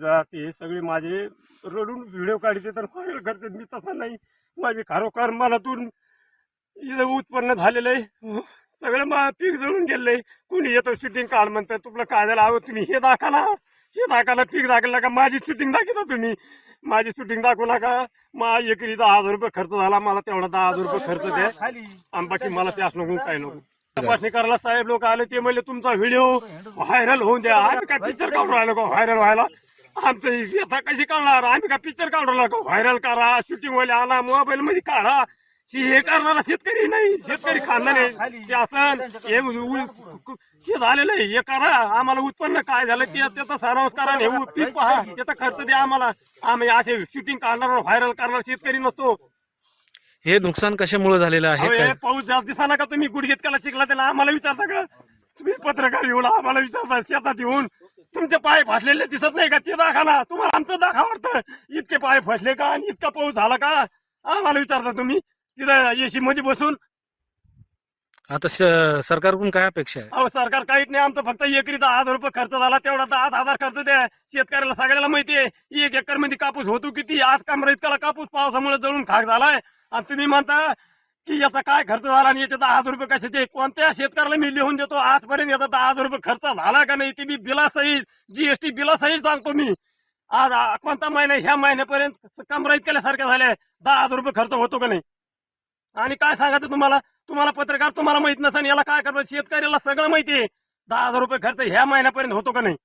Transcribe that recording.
सुविधा ते सगळे माझे रडून व्हिडिओ काढते तर व्हायरल करते. मी तसा नाही. माझे खरोखर मनातून इथं उत्पन्न झालेलं आहे सगळं मा पीक जळून गेलंय. कोणी येतो शूटिंग काढ म्हणतं तुला काढायला झालं तुम्ही. हे दाखवा हे दाखवला पीक दाखवला का माझी शूटिंग दाखवता तुम्ही? माझी शूटिंग दाखवू नका. मा एकरी दहा हजार रुपये खर्च झाला. मला तेवढा दहा हजार रुपये खर्च द्या आणि बाकी मला त्यास नको काय नको. तपासणी करायला साहेब लोक आले ते म्हणले तुमचा व्हिडिओ व्हायरल होऊन द्या. आम्ही काय पिक्चर काढून राहिलो का? व्हायरल व्हायला. आमचं आता कशी काढणार? आम्ही काय पिक्चर काढून राहिलो का व्हायरल करा शूटिंग वाले आणा मोबाईल मध्ये काढा. हे करणारा शेतकरी नाही. शेतकरी खानदार आहे. शासन हे हे झालेलं आहे. हे करा. आम्हाला उत्पन्न काय झालं ते त्याचा सारांश करा हे पीक पहा. त्याचा खर्च द्या आम्हाला. आम्ही असे शूटिंग काढणार व्हायरल करणार शेतकरी नसतो. हे नुकसान कशामुळे झालेलं आहे? हे पाऊस जास्त दिसाना का तुम्ही? गुडघेत केला शिकला त्याला आम्हाला विचारता का? तुम्ही पत्रकार येऊन आम्हाला विचारता शेतात येऊन. तुमचे पाय फसलेले दिसत नाही का? ते दाखवा ना तुम्हाला आमचं दाखवा वाटतं इतके पाय फसले का? आणि इतका पाऊस झाला का? आम्हाला विचारता तुम्ही. तिथं एसी मध्ये बसून. आता सरकारकडून काय अपेक्षा आहे? अहो सरकार काहीच नाही. आमचं फक्त एकरी दहा हजार रुपये खर्च झाला. तेवढा दहा हजार खर्च द्या. शेतकऱ्याला सगळ्याला माहिती आहे. एक एकरमध्ये कापूस होतो किती? आज कमरा इतका कापूस पावसामुळे जळून खाक झालाय. आणि तुम्ही म्हणता की याचा काय खर्च झाला आणि याचे दहा हजार रुपये कशाचे? कोणत्या शेतकऱ्याला मी लिहून देतो? आजपर्यंत याचा दहा हजार रुपये खर्च झाला का नाही? ते मी बिलासहित जीएसटी बिलासहित सांगतो मी. आज कोणता महिना ह्या महिन्यापर्यंत कमराईत केल्यासारखं झाल्या. दहा हजार रुपये खर्च होतो का नाही? आणि काय सांगायचं तुम्हाला? तुम्हाला पत्रकार तुम्हाला माहीत नसेल याला काय करतो शेतकऱ्याला सगळं माहिती आहे. दहा हजार रुपये खर्च ह्या महिन्यापर्यंत होतो का नाही?